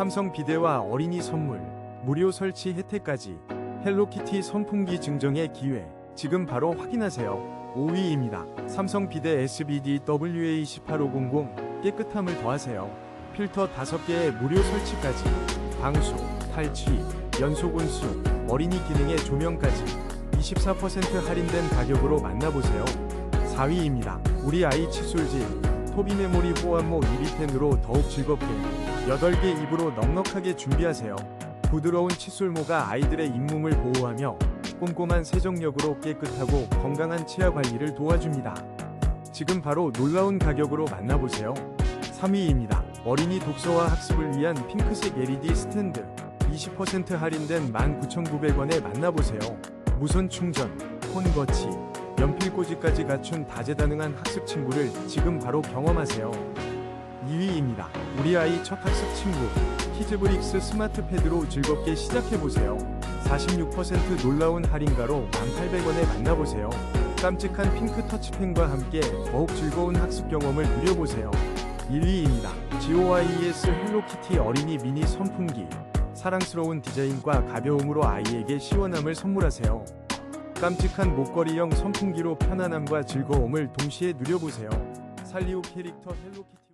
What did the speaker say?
삼성 비대와 어린이 선물, 무료 설치 혜택까지 헬로키티 선풍기 증정의 기회 지금 바로 확인하세요. 5위입니다. 삼성 비대 SBD WA18500 깨끗함을 더하세요. 필터 5개의 무료 설치까지 방수, 탈취, 연속 온수, 어린이 기능의 조명까지 24% 할인된 가격으로 만나보세요. 4위입니다. 우리 아이 칫솔질 토비 메모리 호환모 2비텐으로 더욱 즐겁게 8개 입으로 넉넉하게 준비하세요. 부드러운 칫솔모가 아이들의 잇몸을 보호하며 꼼꼼한 세정력으로 깨끗하고 건강한 치아 관리를 도와줍니다. 지금 바로 놀라운 가격으로 만나보세요. 3위입니다. 어린이 독서와 학습을 위한 핑크색 LED 스탠드 20% 할인된 19,900원에 만나보세요. 무선 충전, 폰 거치, 연필 꽂이까지 갖춘 다재다능한 학습 친구를 지금 바로 경험하세요. 2위입니다. 우리 아이 첫 학습 친구 키즈브릭스 스마트 패드로 즐겁게 시작해보세요. 46% 놀라운 할인가로 1,800원에 만나보세요. 깜찍한 핑크 터치펜과 함께 더욱 즐거운 학습 경험을 누려보세요. 1위입니다. GOIES 헬로키티 어린이 미니 선풍기. 사랑스러운 디자인과 가벼움으로 아이에게 시원함을 선물하세요. 깜찍한 목걸이형 선풍기로 편안함과 즐거움을 동시에 누려보세요. 살리오 캐릭터 헬로키티